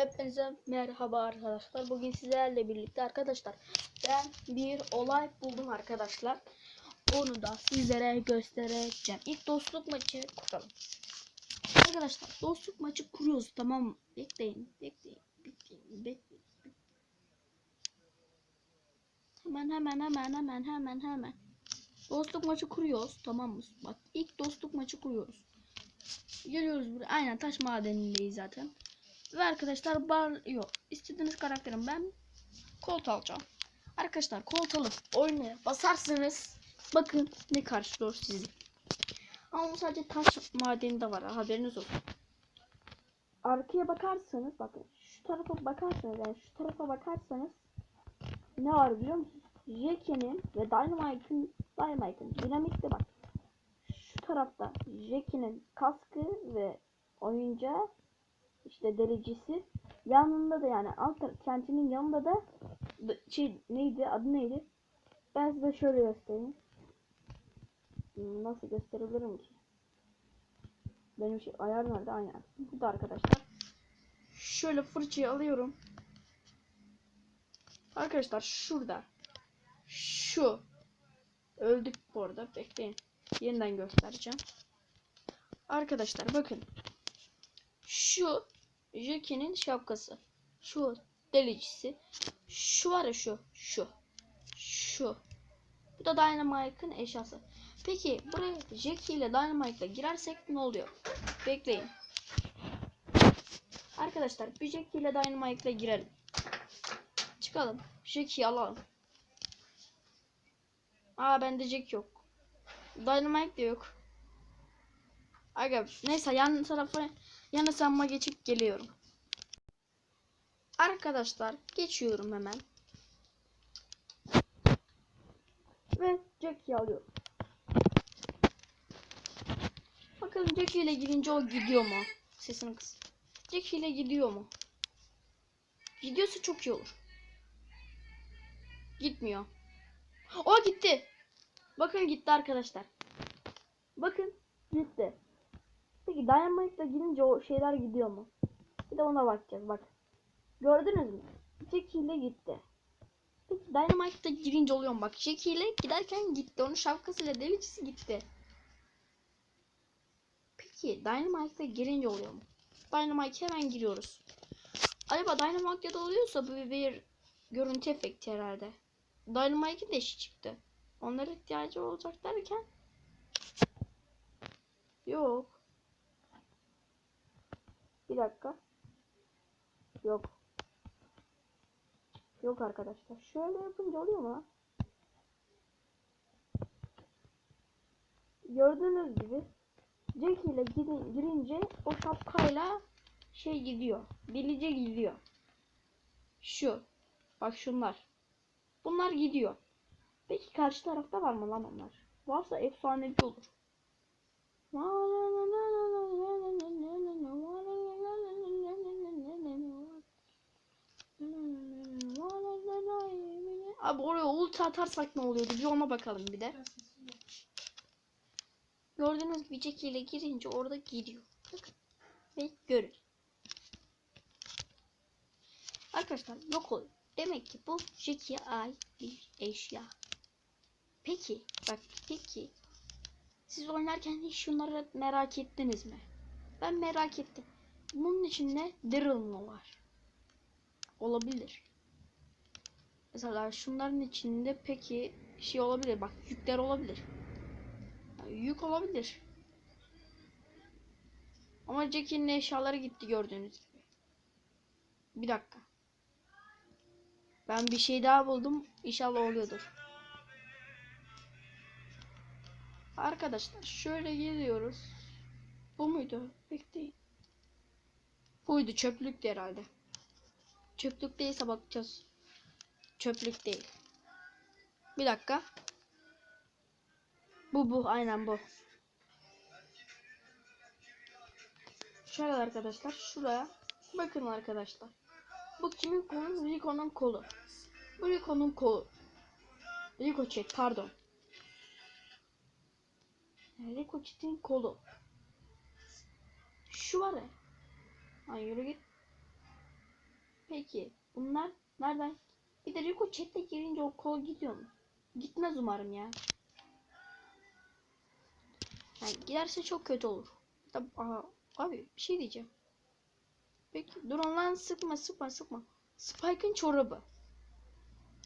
Hepinize merhaba arkadaşlar. Bugün sizlerle birlikte arkadaşlar ben bir olay buldum arkadaşlar. Onu da sizlere göstereceğim. İlk dostluk maçı kuralım. Arkadaşlar dostluk maçı kuruyoruz tamam mı? Bekleyin, bekleyin, bekleyin, bekleyin. Hemen hemen hemen hemen hemen hemen. Dostluk maçı kuruyoruz tamam mı? Bak ilk dostluk maçı kuruyoruz. Geliyoruz buraya. Aynen taş madenindeyiz zaten. Ve arkadaşlar bar yok. İstediğiniz karakterim ben kolt alacağım. Arkadaşlar kolt alıp oynaya basarsanız bakın ne karşılıyor sizi. Ama sadece taş madeni de var haberiniz olsun. Arkaya bakarsanız bakın şu tarafa bakarsanız yani şu tarafa bakarsanız ne var biliyor musunuz? Jackie'nin ve Dynamite'ın Dynamite'ın dinamikte bak. Şu tarafta Jackie'nin kaskı ve oyuncağı işte delicisi yanında da yani alt kentinin yanında da şey neydi adı neydi? Ben size şöyle göstereyim. Hmm, nasıl gösterebilirim ki? Benim şey ayar nerede? Aynen. Bu da arkadaşlar. Şöyle fırçayı alıyorum. Arkadaşlar şurada. Şu. Öldük bu arada. Bekleyin. Yeniden göstereceğim. Arkadaşlar bakın. Şu Jackie'nin şapkası. Şu delicisi. Şu var ya şu. Şu. Şu. Bu da Dynamite'ın eşyası. Peki buraya Jackie ile Dynamite ile girersek ne oluyor? Bekleyin. Arkadaşlar bir Jackie ile Dynamite ile girelim. Çıkalım. Jackie'yi alalım. Aa bende Jack yok. Dynamite de yok. Aga neyse yan tarafa yana sanma geçip geliyorum. Arkadaşlar geçiyorum hemen. Ve Jackie'yi alıyorum. Bakalım Jackie ile gidince o gidiyor mu? Sesini kıs. Jackie ile gidiyor mu? Gidiyorsa çok iyi olur. Gitmiyor. O gitti. Bakın gitti arkadaşlar. Bakın gitti. Peki Dynamite'la gidince o şeyler gidiyor mu? Bir de ona bakacağız bak. Gördünüz mü? Jackie ile gitti. Peki Dynamite'da girince oluyor mu? Bak Jackie ile giderken gitti. Onun şapkasıyla delicisi gitti. Peki Dynamite'da girince oluyor mu? Dynamite hemen giriyoruz. Acaba Dynamite'da oluyorsa bu bir görüntü efekti herhalde. Dynamite'in de işi çıktı. Onlara ihtiyacı olacak derken Yok. Bir dakika. Yok. Yok arkadaşlar. Şöyle yapınca oluyor mu? Gördüğünüz gibi Jackie ile girince o şapkayla şey gidiyor. Delice gidiyor. Şu. Bak şunlar. Bunlar gidiyor. Peki karşı tarafta var mı lan onlar? Varsa efsanevi olur. Abi oraya ulti atarsak ne oluyordu? Bir ona bakalım bir de. Gördüğünüz gibi Jackie ile girince orada gidiyor. Bakın. Ve görün. Arkadaşlar yok oluyor. Demek ki bu Jackie'ye ait bir eşya. Peki bak peki siz oynarken hiç şunları merak ettiniz mi? Ben merak ettim. Bunun içinde Daryl mı var? Olabilir. Mesela şunların içinde peki şey olabilir. Bak yükler olabilir. Yani yük olabilir. Ama Jackie'nin eşyaları gitti gördüğünüz gibi. Bir dakika. Ben bir şey daha buldum. İnşallah oluyordur. Arkadaşlar şöyle geliyoruz. Bu muydu? Bekleyin. Buydu çöplüktü herhalde. Çöplük değilse bakacağız. Çöplük değil. Bir dakika. Bu bu aynen bu. Şöyle arkadaşlar şuraya bakın arkadaşlar. Bu kimin kolu? Rico'nun kolu. Bu Rico'nun kolu. Rico çek pardon. Rico çetin kolu. Şu var ya. Ay yürü git. Peki bunlar nereden? Bir de Rico chat'te girince o kol gidiyor mu? Gitmez umarım ya. Yani giderse çok kötü olur. Tabi, abi bir şey diyeceğim. Peki durun lan sıkma sıkma sıkma. Spike'ın çorabı.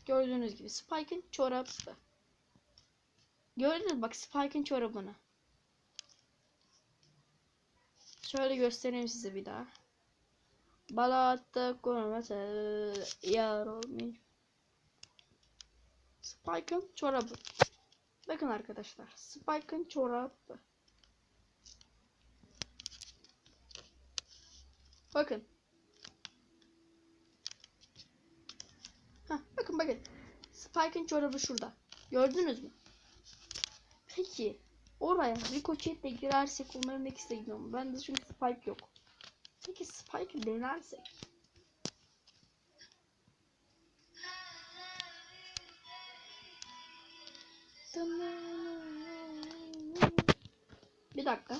Gördüğünüz gibi Spike'ın çorabı. Gördünüz bak Spike'ın çorabını. Şöyle göstereyim size bir daha. Balatta konuması yar olmuş. Spike'ın çorabı. Bakın arkadaşlar. Spike'ın çorabı. Bakın. Hah, bakın bakın. Spike'ın çorabı şurada. Gördünüz mü? Peki oraya Rico Chat'le girersek onların ikisi de gidiyor mu? Bende çünkü Spike yok. Peki Spike'ı denersek. Bir dakika.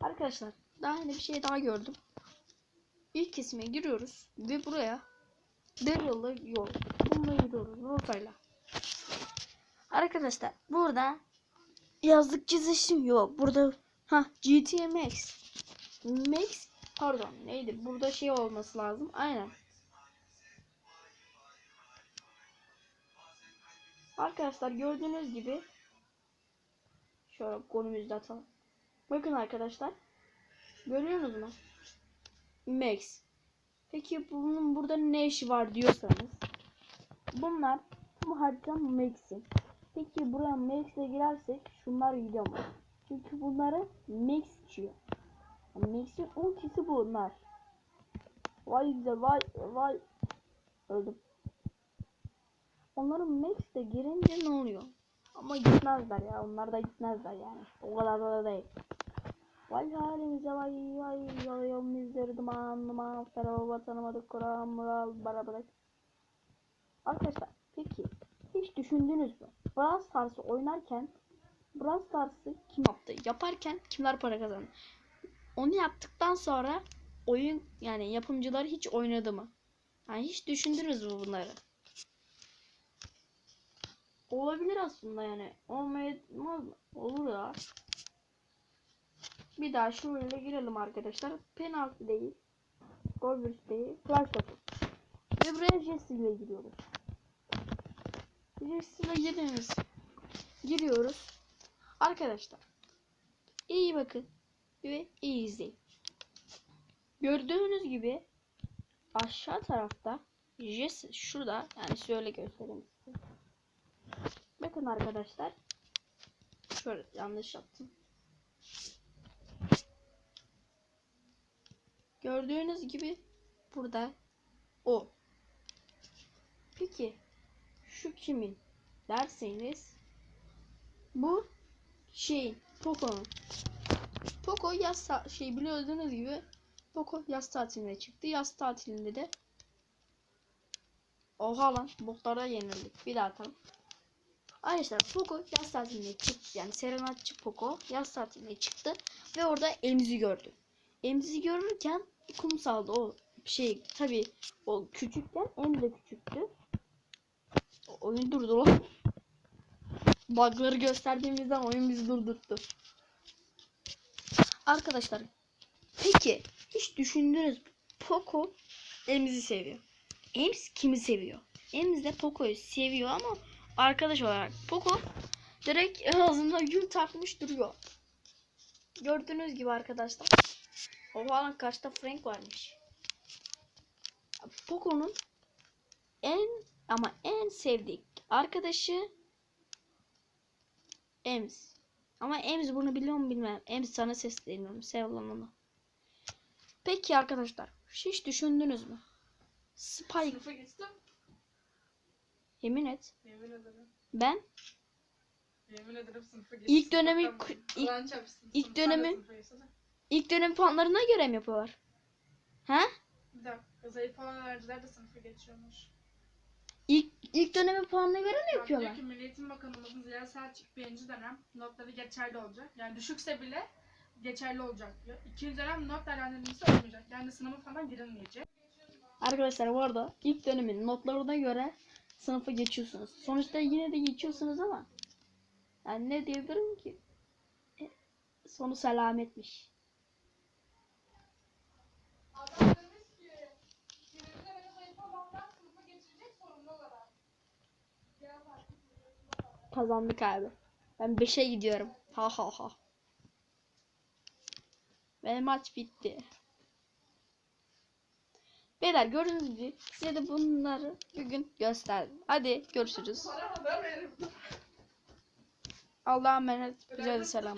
Arkadaşlar daha yeni bir şey daha gördüm. İlk kesime giriyoruz ve buraya Daryl'ı yol. Bununla yürüyoruz rotayla. Arkadaşlar burada yazlık çizişim yok. Burada ha GTA Max. Max pardon neydi? Burada şey olması lazım. Aynen. Arkadaşlar gördüğünüz gibi şöyle konumuzda atalım. Bakın arkadaşlar. Görüyorsunuz mu? Max. Peki bunun burada ne işi var diyorsanız. Bunlar bu harita Max'in. Peki buraya Max'le girersek şunlar gidiyor mu? Çünkü bunları Max içiyor. Max'in 10 kişi bunlar. Vay güzel vay vay. Öldüm. Onların Max'le girince ne oluyor? Ama gitmezler ya. Onlar da gitmezler yani. O kadar da değil. Vay halimize vay vay yalıyor bizleri duman duman ferah tanımadık Kur'an mural barabarak. Arkadaşlar peki hiç düşündünüz mü? Brawl Stars'ı oynarken Brawl Stars'ı kim yaptı? Yaparken kimler para kazandı? Onu yaptıktan sonra oyun yani yapımcılar hiç oynadı mı? Yani hiç düşündünüz mü bunları? Olabilir aslında yani. Olmayamaz? Olur ya. Bir daha şöyle girelim arkadaşlar. Penaltı değil. Gol vuruş değil. Flash topu. Ve buraya Jesse ile giriyoruz. Jesse ile giriniz. Giriyoruz. Arkadaşlar. iyi bakın. Ve iyi izleyin. Gördüğünüz gibi aşağı tarafta Jesse şurada yani şöyle göstereyim. Bakın arkadaşlar. Şöyle yanlış yaptım. Gördüğünüz gibi burada o. Peki şu kimin derseniz bu şey Poco'nun. Poco yaz şey biliyorsunuz gibi Poco yaz tatiline çıktı. Yaz tatilinde de Oha lan botlara yenildik. Bir daha atalım. Arkadaşlar Poco yaz tatiline çıktı. Yani Serenatçı Poco yaz tatiline çıktı. Ve orada Emzi gördü. Emzi görürken kumsalda o şey tabi o küçükken Em de küçüktü. O- Oyun durdu lan. Bug'ları gösterdiğimizden oyun bizi durdurttu. Arkadaşlar peki hiç düşündünüz? Poco Emzi seviyor. Ems kimi seviyor? Ems de Poco'yu seviyor ama arkadaş olarak Poco direkt ağzında gül takmış duruyor. Gördüğünüz gibi arkadaşlar. Oha lan karşıda Frank varmış. Poco'nun en ama en sevdiği arkadaşı Ems. Ama Ems bunu biliyor mu bilmem. Ems sana sesleniyorum. Sev lan onu. Peki arkadaşlar. Hiç düşündünüz mü? Spike. Sınıfa geçtim. Yemin et. Yemin ederim. Ben Yemin ederim sınıfa geçtim. İlk dönemi- ilk- ilk dönemi- ilk dönem puanlarına göre mi yapıyorlar? He? Bir dakika. Zayıf olan öğrenciler de sınıfa geçiyormuş. İlk, ilk dönemin puanına göre mi diyor yapıyorlar? ki Milli Eğitim Bakanımızın Ziya Selçuk birinci dönem notları geçerli olacak. Yani düşükse bile geçerli olacak diyor. İkinci dönem not değerlendirmesi olmayacak. Yani sınava falan girilmeyecek. Arkadaşlar bu arada ilk dönemin notlarına göre sınıfı geçiyorsunuz. Sonuçta yine de geçiyorsunuz ama yani ne diyebilirim ki? E, Sonu selametmiş. Kazandık abi. Ben 5'e gidiyorum. Ha ha ha. Ve maç bitti. Beyler gördüğünüz gibi size de bunları bugün gösterdim. Hadi görüşürüz. Allah'a emanet. Güzel selam.